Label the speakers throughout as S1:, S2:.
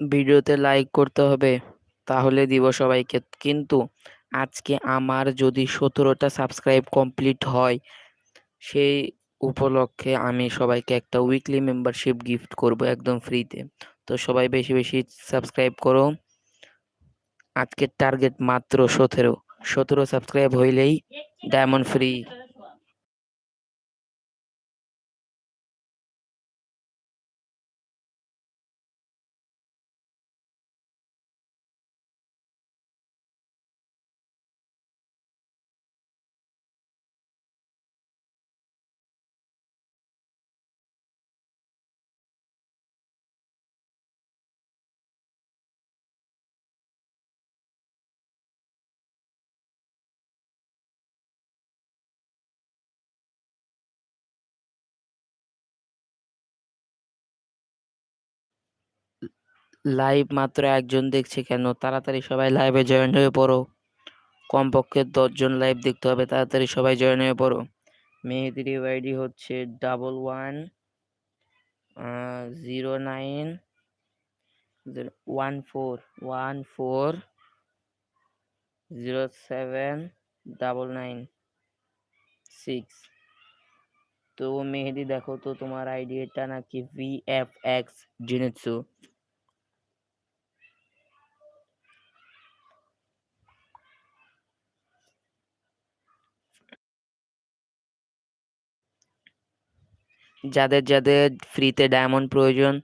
S1: ভিডিওতে লাইক করতে হবে, তাহলে দিব সবাইকে। কিন্তু আজকে আমার যদি সতেরোটা সাবস্ক্রাইব কমপ্লিট হয়, সেই উপলক্ষে আমি সবাইকে একটা উইকলি মেম্বারশিপ গিফট করব একদম ফ্রিতে তো সবাই বেশি বেশি সাবস্ক্রাইব করো। আজকের টার্গেট মাত্র সতেরো। সতেরো সাবস্ক্রাইব হইলেই ডায়মন্ড ফ্রি লাইভ মাত্র একজন দেখছে কেন? তাড়াতাড়ি সবাই লাইভে জয়েন হয়ে পড়ো। কমপক্ষে দশজন লাইভ দেখতে হবে, তাড়াতাড়ি সবাই জয়েন হয়ে পড়ো। মেহেদির ইউআইডি হচ্ছে double one zero nine one four one four zero seven double nine six তো মেহেদি দেখো তো তোমার আইডি এটা নাকি ভি এফ এক্স জিনিসু যাদের যাদের ফ্রিতে ডায়মন্ড প্রয়োজন,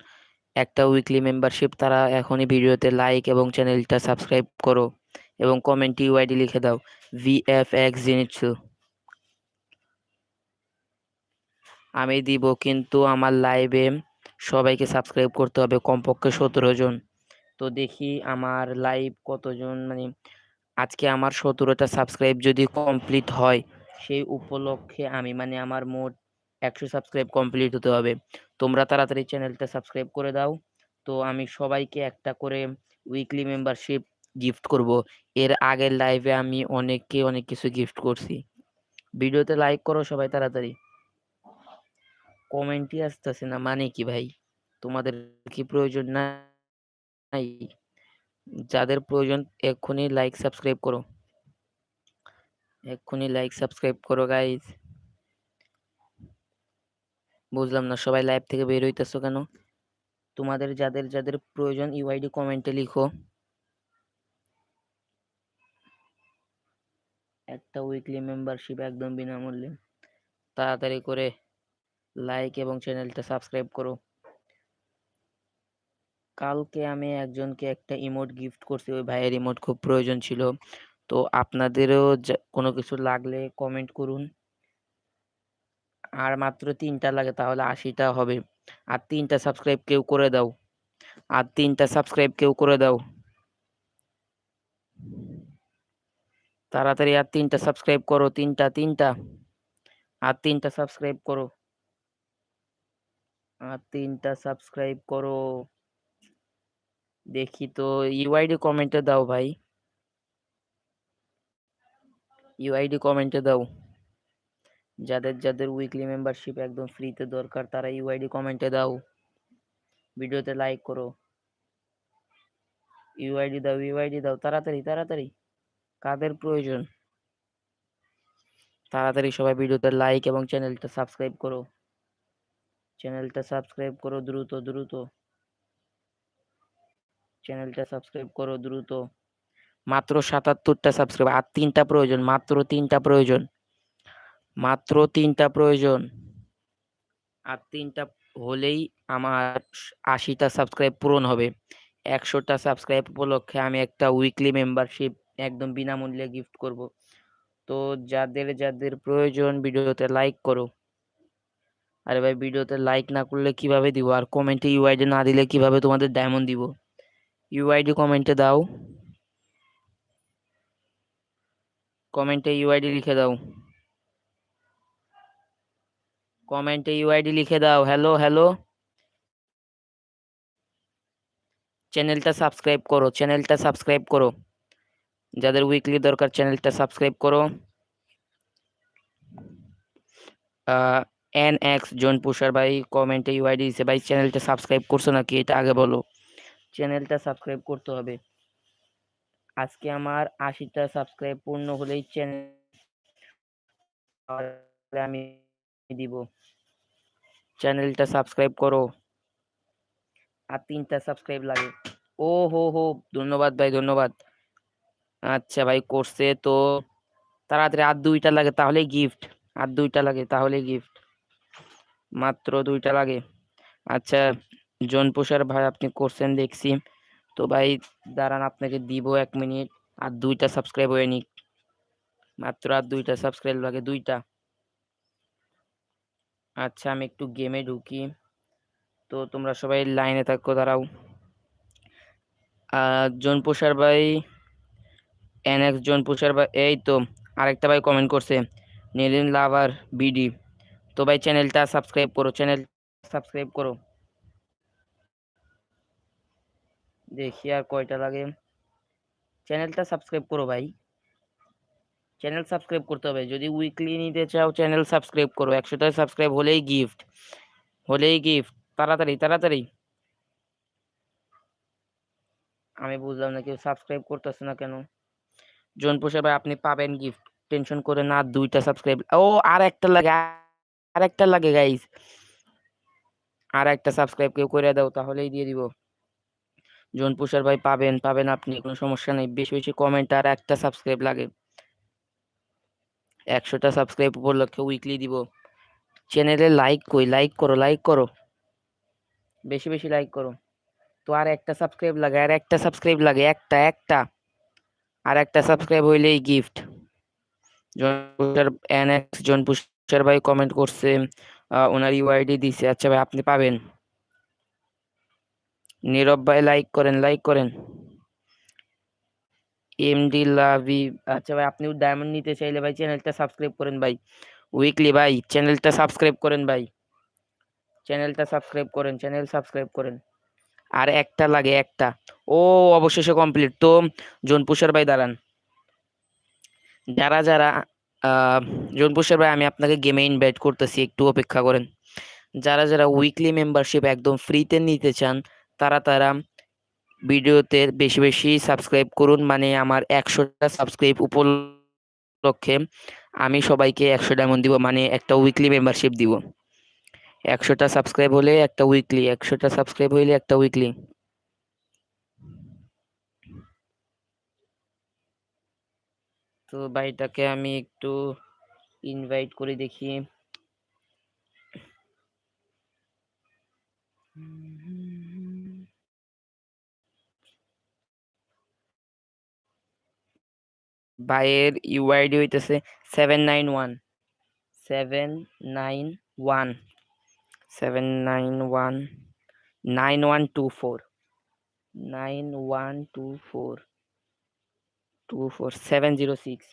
S1: একটা উইকলি মেম্বারশিপ তারা এখনই ভিডিওতে লাইক এবং চ্যানেলটা সাবস্ক্রাইব করো এবং কমেন্টে ইউআইডি লিখে দাও ভি এফ এক্স জিনিসু আমি দিব কিন্তু আমার লাইভে সবাইকে সাবস্ক্রাইব করতে হবে, কমপক্ষে সতেরো জন। তো দেখি আমার লাইভ কতজন মানে আজকে আমার সতেরোটা সাবস্ক্রাইব যদি কমপ্লিট হয়, সেই উপলক্ষে আমি মানে আমার মোট একশো সাবস্ক্রাইব কমপ্লিট হতে হবে। তোমরা তাড়াতাড়ি চ্যানেলটা সাবস্ক্রাইব করে দাও। তো আমি সবাইকে একটা করে উইকলি মেম্বারশিপ গিফট করব। এর আগের লাইভে আমি অনেককে অনেক কিছু গিফট করছি। ভিডিওতে লাইক করো সবাই তাড়াতাড়ি। কমেন্টই আসতেছে না মানে কি ভাই? তোমাদের কি প্রয়োজন নাই? যাদের প্রয়োজন, এক্ষুনি লাইক সাবস্ক্রাইব করো। এক্ষুনি লাইক সাবস্ক্রাইব করো গাইজ বুঝলাম না, সবাই লাইভ থেকে বের হইতেছো কেন? তোমাদের যাদের যাদের প্রয়োজন ইউআইডি কমেন্টে লিখো। একটা উইকলি মেম্বারশিপ একদম বিনামূল্যে। তাড়াতাড়ি করে লাইক এবং চ্যানেলটা সাবস্ক্রাইব করো। কালকে আমি একজনকে একটা ইমোট গিফট করছি, ওই ভাইয়ের ইমোট খুব প্রয়োজন ছিল। তো আপনাদেরও কোনো কিছু লাগলে কমেন্ট করুন। আর মাত্র তিনটা লাগে তাহলে আশিটা হবে। আর তিনটা সাবস্ক্রাইব কেউ করে দাও। আর তিনটা সাবস্ক্রাইব কেউ করে দাও। তাড়াতাড়ি আর তিনটা সাবস্ক্রাইব করো, তিনটা তিনটা। আর তিনটা সাবস্ক্রাইব করো। আর তিনটা সাবস্ক্রাইব করো। দেখি তো ইউআইডি কমেন্টে দাও ভাই। ইউআইডি কমেন্টে দাও। যাদের যাদের উইকলি মেম্বারশিপ একদম ফ্রিতে দরকার, তারা ইউআইডি কমেন্টে দাও। ভিডিওতে লাইক করো। ইউআইডি দাও ইউআইডি দাও, তাড়াতাড়ি তাড়াতাড়ি। কাদের প্রয়োজন? তাড়াতাড়ি সবাই ভিডিওতে লাইক এবং চ্যানেলটা সাবস্ক্রাইব করো। চ্যানেলটা সাবস্ক্রাইব করো দ্রুত দ্রুত। চ্যানেলটা সাবস্ক্রাইব করো দ্রুত। মাত্র সাতাত্তরটা সাবস্ক্রাইব আর তিনটা প্রয়োজন, মাত্র তিনটা প্রয়োজন। মাত্র তিনটা প্রয়োজন। আর তিনটা হলেই আমার আশিটা সাবস্ক্রাইব পূরণ হবে। একশোটা সাবস্ক্রাইব উপলক্ষে আমি একটা উইকলি মেম্বারশিপ একদম বিনামূল্যে গিফট করব। তো যাদের যাদের প্রয়োজন ভিডিওতে লাইক করো। আরে ভাই, ভিডিওতে লাইক না করলে কীভাবে দিব? আর কমেন্টে ইউআইডি না দিলে কীভাবে তোমাদের ডায়মন্ড দিব? ইউআইডি কমেন্টে দাও। কমেন্টে ইউআইডি লিখে দাও। কমেন্টে ইউআইডি লিখে দাও। হ্যালো হ্যালো চ্যানেলটা সাবস্ক্রাইব করো চ্যানেলটা সাবস্ক্রাইব করো। যাদের উইকলি দরকার চ্যানেলটা সাবস্ক্রাইব করো। এন এক্স জন পুষার ভাই কমেন্টে ইউআইডি দিছে, ভাই চ্যানেলটা সাবস্ক্রাইব করছ নাকি? এটা আগে বলো। চ্যানেলটা সাবস্ক্রাইব করতে হবে। আজকে আমার আশিটা সাবস্ক্রাইব পূর্ণ হলেই চ্যানেল আমি দিব। চ্যানেলটা সাবস্ক্রাইব করো। আর তিনটা সাবস্ক্রাইব লাগে। ও হো হো, ধন্যবাদ ভাই, ধন্যবাদ। আচ্ছা ভাই, করছে তো। তাড়াতাড়ি আর দুইটা লাগে তাহলে গিফট আর দুইটা লাগে তাহলে গিফট মাত্র দুইটা লাগে। আচ্ছা জন পোষার ভাই আপনি করছেন, দেখছি। তো ভাই, দাঁড়ান, আপনাকে দিব এক মিনিট। আর দুইটা সাবস্ক্রাইব হয়ে নিক। মাত্র আর দুইটা সাবস্ক্রাইব লাগে, দুইটা। আচ্ছা আমি একটু গেমে ঢুকি। তো তোমরা সবাই লাইনে থাকো, দাঁড়াও। জন পোষার ভাই, এনএক্স জন পোষার ভাই, এই তো, আরেকটা ভাই কমেন্ট করছে, নীলিন লাভার বিডি। তো ভাই চ্যানেলটা সাবস্ক্রাইব করো চ্যানেল সাবস্ক্রাইব করো। দেখি আর কয়টা লাগে। চ্যানেলটা সাবস্ক্রাইব করো ভাই। চ্যানেল সাবস্ক্রাইব করতে হবে। যদি উইকলি নিতে চাও চ্যানেল সাবস্ক্রাইব করো। একশোটা সাবস্ক্রাইব হলেই গিফট হলেই গিফট তাড়াতাড়ি তাড়াতাড়ি। আমি বুঝলাম না, কেউ সাবস্ক্রাইব করতেছে না কেন? জন পোষা ভাই আপনি পাবেন গিফট টেনশন করে না, দুইটা সাবস্ক্রাইব ও আর একটা লাগে আর একটা লাগে গাইস আর একটা সাবস্ক্রাইব কেউ করে দাও, তাহলেই দিয়ে দিব। জন পুষার ভাই, পাবেন পাবেন আপনি, কোনো সমস্যা নেই। বেশি বেশি কমেন্ট আর একটা সাবস্ক্রাইব লাগে। একশোটা সাবস্ক্রাইব উপলক্ষে উইকলি দিব। চ্যানেলে লাইক কই? লাইক করো লাইক করো। বেশি বেশি লাইক করো। তো আর একটা সাবস্ক্রাইব লাগে, আর একটা সাবস্ক্রাইব লাগে, একটা একটা। আর একটা সাবস্ক্রাইব হইলেই গিফট জনপুষার এনএক্স জনপুষার ভাই কমেন্ট করছে ওনার ইউআইডি দিছে। আচ্ছা ভাই, আপনি পাবেন। নীরব ভাই লাইক করেন লাইক করেন। এমডি লাভি আচ্ছা ভাই, আপনিও ডায়মন্ড নিতে চাইলে ভাই চ্যানেলটা সাবস্ক্রাইব করেন ভাই। উইকলি ভাই চ্যানেলটা সাবস্ক্রাইব করেন ভাই। চ্যানেলটা সাবস্ক্রাইব করেন চ্যানেল সাবস্ক্রাইব করেন। আর একটা লাগে, একটা। ও, অবশেষে কমপ্লিট তো, জোনপুষার ভাই, দাঁড়ান। যারা যারা জোনপুষার ভাই, আমি আপনাকে গেমে ইনভাইট করতেছি, একটু অপেক্ষা করেন। যারা যারা উইকলি মেম্বারশিপ একদম ফ্রিতে নিতে চান, তারা তারা ভিডিওতে বেশি বেশি সাবস্ক্রাইব করুন মানে আমার একশোটা সাবস্ক্রাইব উপলক্ষে আমি সবাইকে একশো ডায়মন্ড দিব মানে একটা উইকলি মেম্বারশিপ দিব। একশোটা সাবস্ক্রাইব হলে একটা উইকলি একশোটা সাবস্ক্রাইব হইলে একটা উইকলি তো ভাইটাকে আমি একটু ইনভাইট করে দেখি। ভাইয়ের ইউআইডি হইতেছে seven nine one seven nine one seven nine one nine one two four nine one two four two four seven zero six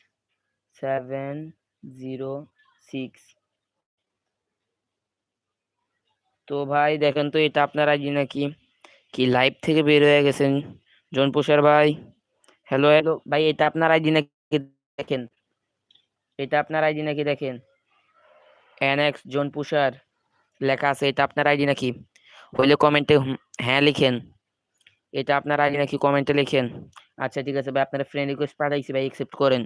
S1: seven zero six তো ভাই দেখেন তো এটা আপনার আইডি নাকি? কি লাইভ থেকে বের হয়ে গেছেন? জনপুষার ভাই হ্যালো হ্যালো ভাই, এটা আপনার আইডি নাকি? দেখেন। এটা আপনার আইডি নাকি দেখেন? এনএক্স জনপুষার লেখা আছে, এটা আপনার আইডি নাকি? হইলে কমেন্টে হ্যাঁ লিখেন। এটা আপনার আইডি নাকি কমেন্টে লিখেন। আচ্ছা ঠিক আছে ভাই, আপনার ফ্রেন্ড রিকোয়েস্ট পাঠাইছি ভাই অ্যাকসেপ্ট করেন।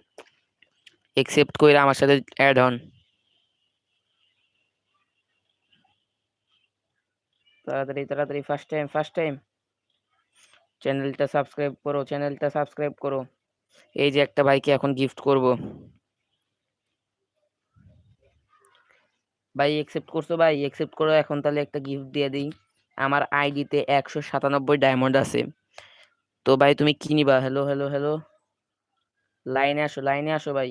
S1: অ্যাকসেপ্ট করে আমার সাথে অ্যাড হন। তাড়াতাড়ি তাড়াতাড়ি ফার্স্ট টাইম ফার্স্ট টাইম চ্যানেলটা সাবস্ক্রাইব করো চ্যানেলটা সাবস্ক্রাইব করো। এই যে একটা ভাইকে এখন গিফট করব। ভাই অ্যাকসেপ্ট করছ ভাই? অ্যাকসেপ্ট করো এখন তাহলে একটা গিফট দিয়ে দিই। আমার আইডিতে একশো সাতানব্বই ডায়মন্ড আছে। তো ভাই তুমি কি নিবা? হ্যালো হ্যালো হ্যালো লাইনে আসো লাইনে আসো ভাই।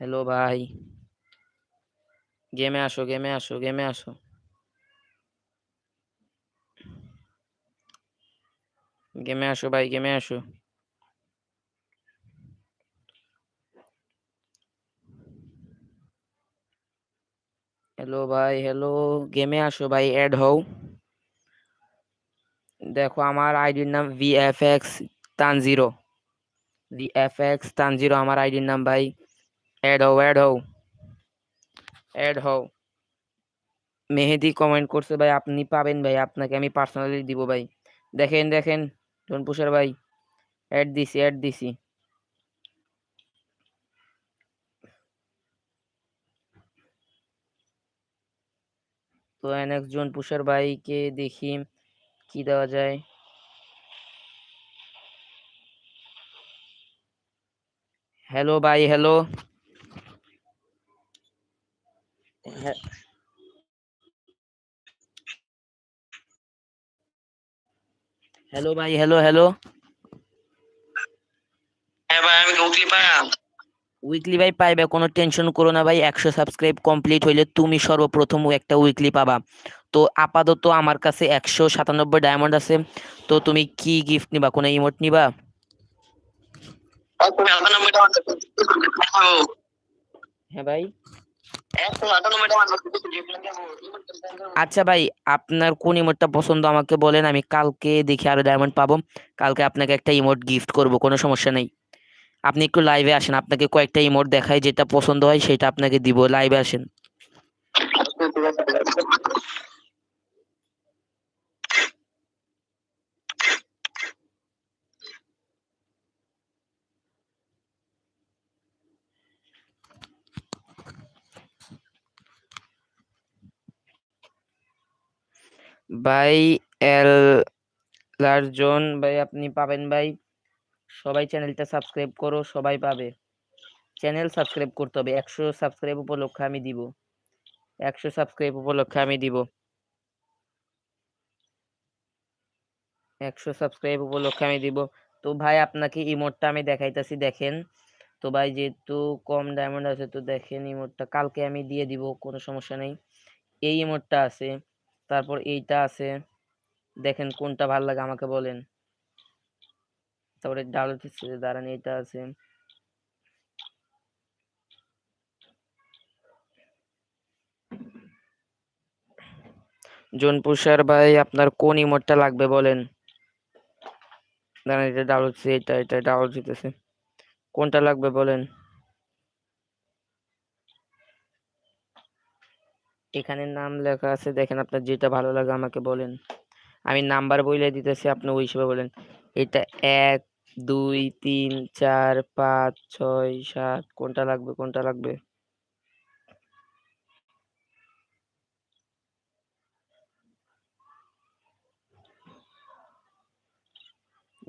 S1: হ্যালো ভাই। গেমে আসো গেমে আসো গেমে আসো। গেমে আসো ভাই, গেমে আসো। হ্যালো ভাই হ্যালো গেমে আসো ভাই অ্যাড হও। দেখো আমার আইডির নাম ভিএফএক্স তানজিরো ভিএফএক্স তানজিরো আমার আইডির নাম ভাই। অ্যাড হও অ্যাড হও। অ্যাড হও। মেহেদি কমেন্ট করছে ভাই, আপনি পাবেন ভাই, আপনাকে আমি পার্সোনালি দিব ভাই। দেখেন দেখেন। জনপুষার ভাই অ্যাড দিছি অ্যাড দিছি তো এনএক্স জন পুষার ভাইকে দেখি কি দেওয়া যায় হ্যালো ভাই হ্যালো হ্যালো ভাই হ্যালো হ্যালো
S2: হ্যাঁ ভাই আমি উইকলি পাই।
S1: উইকলি ভাই পাইবে কোনো টেনশন করো না ভাই একশো সাবস্ক্রাইব কমপ্লিট হইলে তুমি সর্বপ্রথম একটা উইকলি পাবা। তো আপাতত আমার কাছে একশো সাতানব্বই ডায়মন্ড আছে। তো তুমি কি গিফট নিবা? কোনো ইমোট নিবা?
S2: টাকা
S1: হ্যাঁ ভাই। আচ্ছা ভাই, আপনার কোন ইমোটটা পছন্দ আমাকে বলেন, আমি কালকে দেখি আরও ডায়মন্ড পাবো। কালকে আপনাকে একটা ইমোট গিফট করব, কোনো সমস্যা নেই। আপনি একটু লাইভে আসেন, আপনাকে কয়েকটা ইমোট দেখায় যেটা পছন্দ হয় সেটা আপনাকে দিব লাইভে আসেন। ভাই, এল লার্জন, ভাই আপনি পাবেন ভাই। সবাই চ্যানেলটা সাবস্ক্রাইব করো, সবাই পাবে। চ্যানেল সাবস্ক্রাইব করতে হবে, একশো সাবস্ক্রাইব উপলক্ষে আমি দিব। একশো সাবস্ক্রাইব উপলক্ষে আমি দিব। একশো সাবস্ক্রাইব উপলক্ষে আমি দিব। তো ভাই, আপনাকে ইমোটটা আমি দেখাইতাছি, দেখেন। তো ভাই, যেহেতু কম ডায়মন্ড আছে, তো দেখেন ইমোটটা কালকে আমি দিয়ে দিব, কোনো সমস্যা নেই। এই ইমোটটা আছে। তারপর এইটা আছে। দেখেন কোনটা ভালো লাগে আমাকে বলেন। তারপরে ডাল দাঁড়ান এইটা আছে। জোনপুষার ভাই, আপনার কোন ইমোটটা লাগবে বলেন? দাঁড়ান এটা ডাউল এটা এটা ডাউল হইতেছে কোনটা লাগবে বলেন? এখানে নাম লেখা আছে, দেখেন আপনার যেটা ভালো লাগে আমাকে বলেন। আমি নাম্বার বইলে দিতেছি, আপনি ওই হিসেবে বলেন। এটা এক, দুই, তিন, চার, পাঁচ, ছয়, সাত, কোনটা লাগবে কোনটা লাগবে?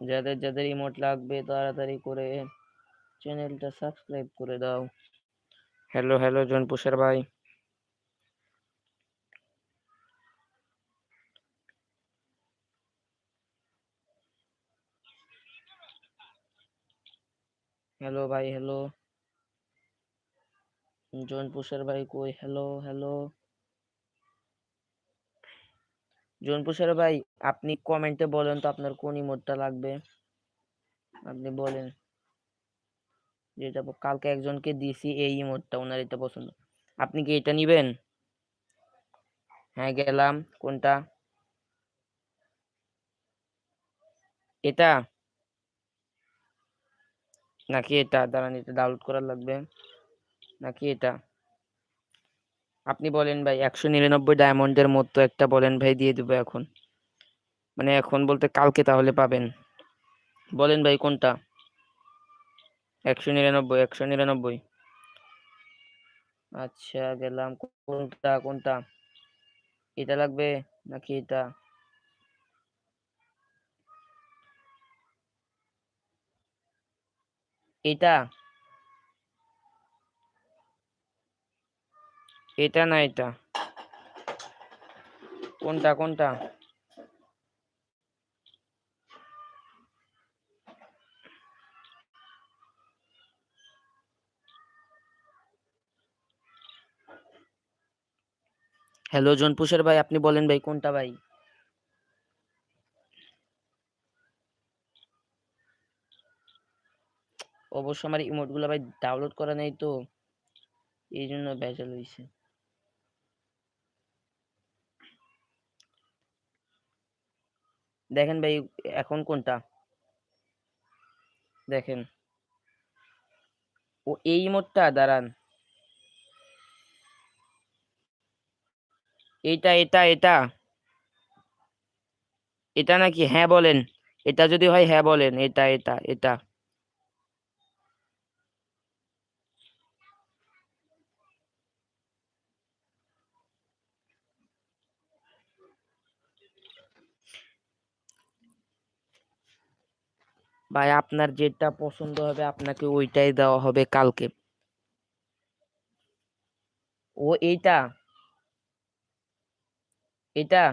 S1: যাদের যাদের ইমোট লাগবে তাড়াতাড়ি করে চ্যানেলটা সাবস্ক্রাইব করে দাও। হ্যালো হ্যালো, জনপুষার ভাই। হ্যালো ভাই হ্যালো জনপুষার ভাই কই হ্যালো হ্যালো জনপুষার ভাই আপনি কমেন্টে বলেন তো আপনার কোন ইমোটটা লাগবে? আপনি বলেন। যেটা কালকে একজনকে দিছি এই ইমোটটা ওনার এটা পছন্দ। আপনি কি এটা নিবেন? হ্যাঁ গেলাম। কোনটা? এটা? নাকি এটা? দাঁড়ান, এটা ডাউনলোড করার লাগবে। নাকি এটা? আপনি বলেন ভাই, একশো নিরানব্বই ডায়মন্ডের মতো একটা বলেন ভাই, দিয়ে দেবো এখন। মানে এখন বলতে কালকে তাহলে পাবেন। বলেন ভাই, কোনটা? একশো নিরানব্বই একশো নিরানব্বই। আচ্ছা গেলাম। কোনটা কোনটা? এটা লাগবে নাকি এটা? এটা? এটা না এটা? কোনটা কোনটা? হ্যালো জনপুষের ভাই আপনি বলেন ভাই কোনটা ভাই? অবশ্য আমার ইমোটগুলো ভাই ডাউনলোড করা নেই তো এই জন্য ভেজাল হয়েছে দেখেন ভাই, এখন কোনটা? দেখেন। ও, এই ইমোটটা দাঁড়ান। এটা এটা এটা। এটা নাকি হ্যাঁ বলেন। এটা যদি হয় হ্যাঁ বলেন। এটা এটা এটা। ভাই আপনার যেটা পছন্দ হবে আপনাকে ওইটাই দেওয়া হবে কালকে। ও, এইটা? এটা?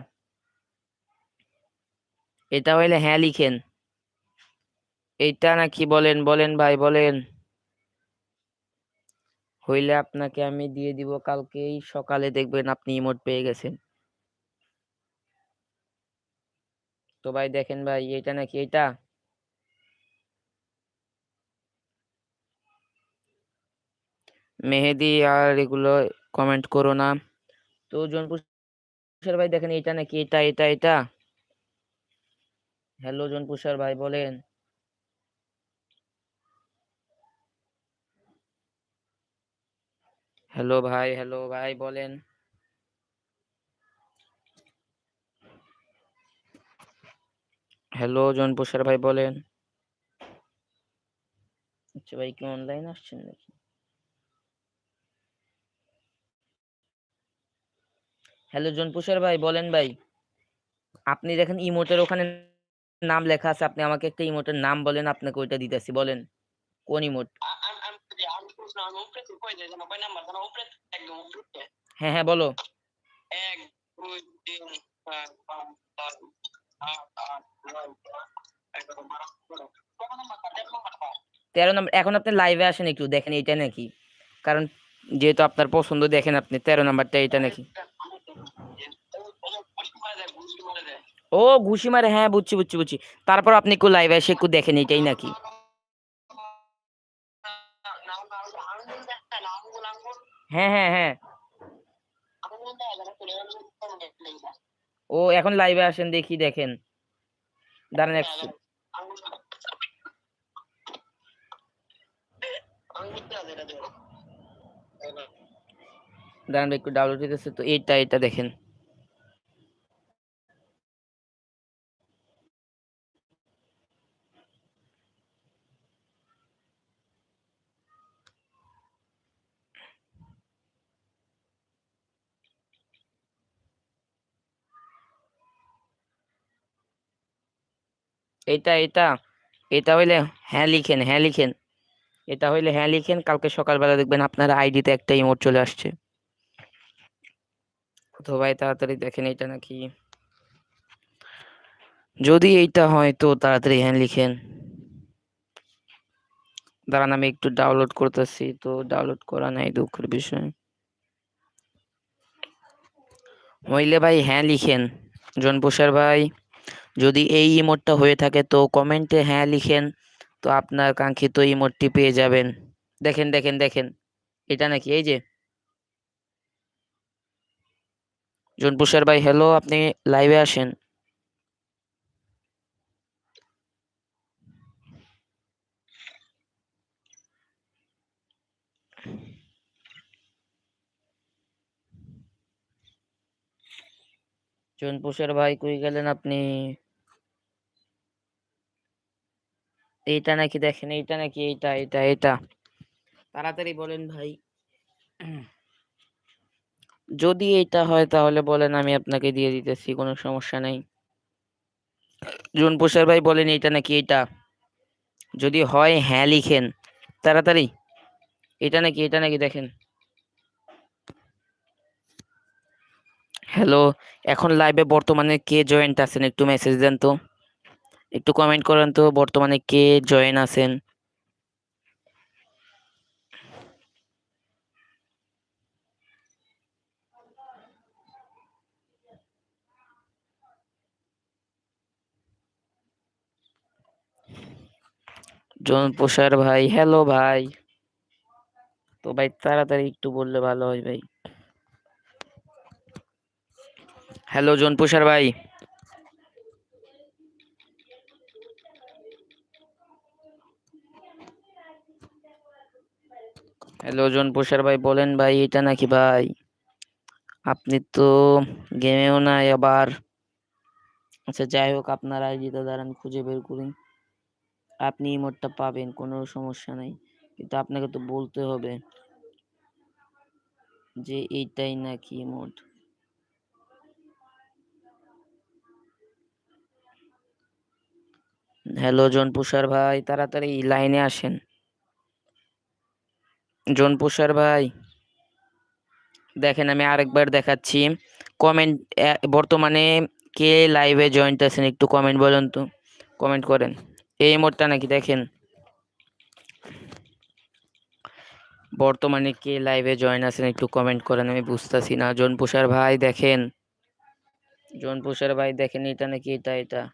S1: এটা হইলে হ্যাঁ লিখেন। এইটা নাকি বলেন বলেন ভাই, বলেন। হইলে আপনাকে আমি দিয়ে দিব কালকেই, সকালে দেখবেন আপনি ইমোট পেয়ে গেছেন। তো ভাই দেখেন ভাই এটা নাকি এটা মেহেদি আর এগুলো কমেন্ট করো না। তো জনপুর স্যার ভাই দেখেন, এটা নাকি এটা এটা এটা। হ্যালো জনপুর ভাই, বলেন। হ্যালো ভাই হ্যালো ভাই, বলেন। হ্যালো জনপুর ভাই, বলেন। আচ্ছা ভাই, কি অনলাইন আসছেন নাকি? হ্যালো জনপুষার ভাই বলেন ভাই। আপনি দেখেন ইমোটের ওখানে নাম লেখা আছে আপনি আমাকে একটা ইমোটের নাম বলেন আপনাকে ওইটা দিতেছি বলেন। কোন ইমোট হ্যাঁ হ্যাঁ বলো।
S2: তেরো? নাম্বার
S1: এখন আপনি লাইভে আসেন একটু দেখেন এইটা নাকি। কারণ যেহেতু আপনার পছন্দ দেখেন আপনি তেরো নাম্বারটা এইটা নাকি। ও ঘুষি মারে হ্যাঁ বুঝছি বুঝছি বুঝছি। তারপর আপনি একটু লাইভে এসে একটু দেখেন এইটাই নাকি? হ্যাঁ হ্যাঁ হ্যাঁ। ও এখন লাইভে আসেন, দেখি, দেখেন। দাঁড়ান এক সে- দাঁড়ান একটু ডাউনলোড দিতেছে তো এইটা এটা দেখেন। এটা এটা এটা হইলে হ্যাঁ লিখেন হ্যাঁ লিখেন। এটা হইলে হ্যাঁ লিখেন, কালকে সকালবেলা দেখবেন আপনার আইডিতে একটা ইমোট চলে আসছে। তো ভাই তাড়াতাড়ি দেখেন এটা নাকি। যদি এইটা হয় তো তাড়াতাড়ি হ্যাঁ লিখেন। দাঁড়ান, আমি একটু ডাউনলোড করতেছি, তো ডাউনলোড করা নাই দুঃখের বিষয়। হইলে ভাই হ্যাঁ লিখেন। জন জনপুষার ভাই, যদি এই ইমোটটা হয়ে থাকে তো কমেন্টে হ্যাঁ লিখেন, তো আপনার কাঙ্ক্ষিত ইমোটটি পেয়ে যাবেন। দেখেন দেখেন দেখেন। এটা নাকি, এই যে। জনপুষার ভাই, হ্যালো, আপনি লাইভে আসেন। জনপুষার ভাই, কই গেলেন আপনি? এইটা নাকি দেখেন, এইটা নাকি এইটা এইটা এইটা। তাড়াতাড়ি বলেন ভাই। যদি এটা হয় তাহলে বলেন আমি আপনাকে দিয়ে দিতেছি, কোনো সমস্যা নাই। জুনপুষার ভাই বলেন এইটা নাকি এটা? যদি হয় হ্যাঁ লিখেন। তাড়াতাড়ি। এটা নাকি এটা নাকি দেখেন। হ্যালো, এখন লাইভে বর্তমানে কে জয়েন্ট আছেন? একটু মেসেজ দেন তো। একটু কমেন্ট করেন তো, বর্তমানে কে জয়েন আছেন? জন পোষার ভাই, হ্যালো ভাই। তো ভাই, তাড়াতাড়ি একটু বললে ভালো হয় ভাই। হ্যালো জন পোষার ভাই। হ্যালো জন পোষার ভাই, বলেন ভাই, এটা নাকি ভাই? আপনি তো গেমেও নাই আবার। আচ্ছা যাই হোক, আপনার আইডিটা দাঁড়ান, খুঁজে বের করি। আপনি ইমোটটা পাবেন, কোনো সমস্যা নাই। কিন্তু আপনাকে তো বলতে হবে যে, এইটাই নাকি ইমোট হ্যালো জনপুষার ভাই, তাড়াতাড়ি লাইনে আসেন। জনপুষার ভাই, দেখেন, আমি আরেকবার দেখাচ্ছি। কমেন্ট বর্তমানে কে লাইভে জয়েন্ট আছেন একটু কমেন্ট বলুন তো। কমেন্ট করেন। এই মোডটা নাকি দেখেন। বর্তমানে কে লাইভে জয়েন আছেন একটু কমেন্ট করেন, আমি বুঝতেছি না। জনপুষার ভাই দেখেন। জনপুষার ভাই দেখেন, এটা নাকি এটা এটা।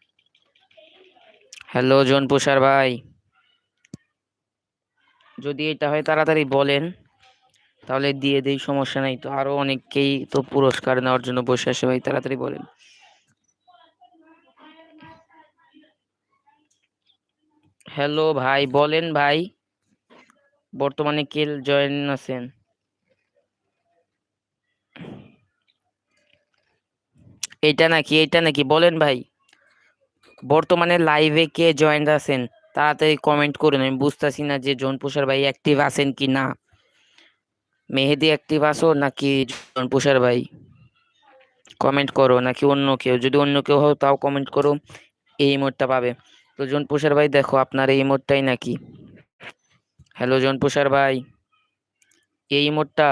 S1: হ্যালো জনপুষার ভাই। যদি এটা হয় তাড়াতাড়ি বলেন, তাহলে দিয়ে দেই, সমস্যা নাই। তো আরও অনেককেই তো পুরস্কার নেওয়ার জন্য বসে আসে ভাই, তাড়াতাড়ি বলেন। হ্যালো ভাই, বলেন ভাই। বর্তমানে কে জয়েন আছেন? এইটা নাকি এইটা নাকি, বলেন ভাই। বর্তমানে লাইভে কে জয়েন আছেন? তাড়াতাড়ি কমেন্ট করুন, আমি বুঝতেছি না যে জনপুষার ভাই অ্যাক্টিভ আছেন কি না। মেহেদি অ্যাক্টিভ আছো নাকি জনপুষার ভাই? কমেন্ট করো, নাকি অন্য কেউ? যদি অন্য কেউ হও তাও কমেন্ট করো, এই মোডটা পাবে। তো জনপুষার ভাই দেখো আপনার এই মোডটাই নাকি। হ্যালো জনপুষার ভাই। এই মোডটা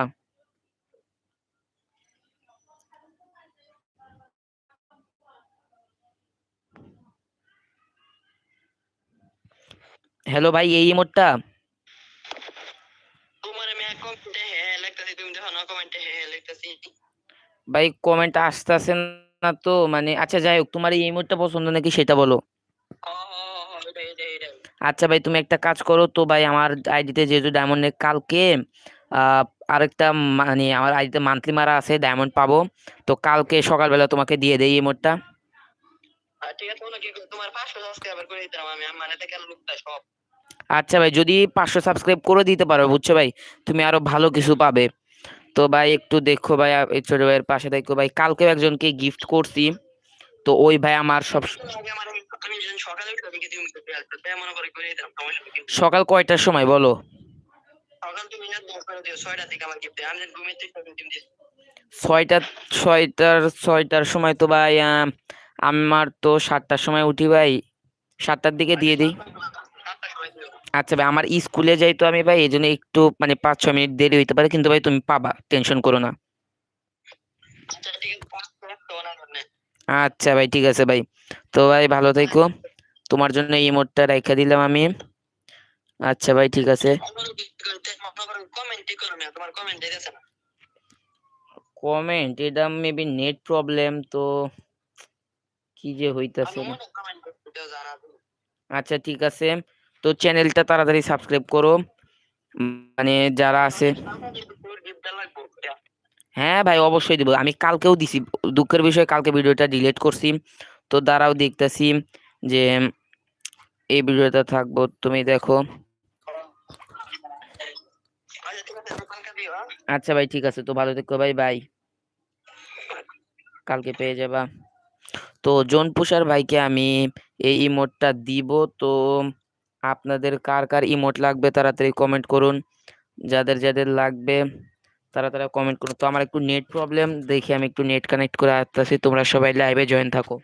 S1: হ্যালো ভাই এই
S2: লিখতেছি
S1: ভাই কমেন্ট আসতেছে না তো মানে আচ্ছা যাই হোক তোমার এই মোডটা পছন্দ নাকি সেটা বলো। আচ্ছা ভাই তুমি একটা কাজ করো তো ভাই আমার আইডিতে যেহেতু ডায়মন্ডের কালকে আরেকটা মানে আমার আইডিতে মান্থলি মারা আছে ডায়মন্ড পাবো। তো কালকে সকালবেলা তোমাকে দিয়ে দেই এই
S2: আমার মানে
S1: আচ্ছা ভাই যদি পাঁচশো সাবস্ক্রাইব করে দিতে পারো বুঝছ ভাই? তুমি আরও ভালো কিছু পাবে। তো ভাই একটু দেখো ভাই ছোট ভাইয়ের পাশে দেখো ভাই কালকেও একজনকে গিফট করছি। তো ওই ভাই আমার সব
S2: আমি যখন সকালে উঠে দেখি তুমি করতে আসবে। তাই মনে করে করে দিতাম সমস্যা
S1: সকাল কয়টার সময় বলো?
S2: সকাল তুমি না দিও ছয়টা থেকে আমার গিফট আমি ঘুমিয়ে থেকে তুমি দিস
S1: ছয়টা ছয়টার ছয়টার সময় তো ভাই আমার তো সাতটার সময় উঠি ভাই। সাতটার দিকে দিয়ে দিই। আচ্ছা ভাই আমার স্কুলে যাই তো আমি ভাই এই জন্য একটু মানে পাঁচ ছ মিনিট দেরি হইতে পারে কিন্তু ভাই তুমি পাবা টেনশন করো না।
S2: আচ্ছা
S1: আচ্ছা ভাই ঠিক আছে ভাই। তো ভাই ভালো থেকো। তোমার জন্য এই মোডটা রেখে দিলাম আমি। আচ্ছা ভাই, ঠিক আছে।
S2: কমেন্ট
S1: এটা মেবি নেট প্রবলেম তো কি যে হইতাছে। আচ্ছা ঠিক আছে। তো চ্যানেলটা তাড়াতাড়ি সাবস্ক্রাইব করো। মানে যারা আছে। হ্যাঁ ভাই, অবশ্যই দিব। আমি কালকেও দিছি। দুঃখের বিষয়ে, কালকে ভিডিওটা ডিলিট করছি। তো দাঁড়াও দেখতেছি যে এই ভিডিওটা থাকব। তুমি দেখো। আচ্ছা ভাই, ঠিক আছে। তো ভালো থেকো ভাই বাই কালকে পেয়ে যাবা। তো জোনপুষার ভাইকে আমি এই ইমোটটা দিব। তো আপনাদের কার কার ইমোট লাগবে তাড়াতাড়ি কমেন্ট করুন। যাদের যাদের লাগবে তারা তারা কমেন্ট করুন। তো আমার একটু নেট প্রবলেম দেখি আমি একটু নেট কানেক্ট করে আসতেছি। তোমরা সবাই লাইভে জয়েন থাকো।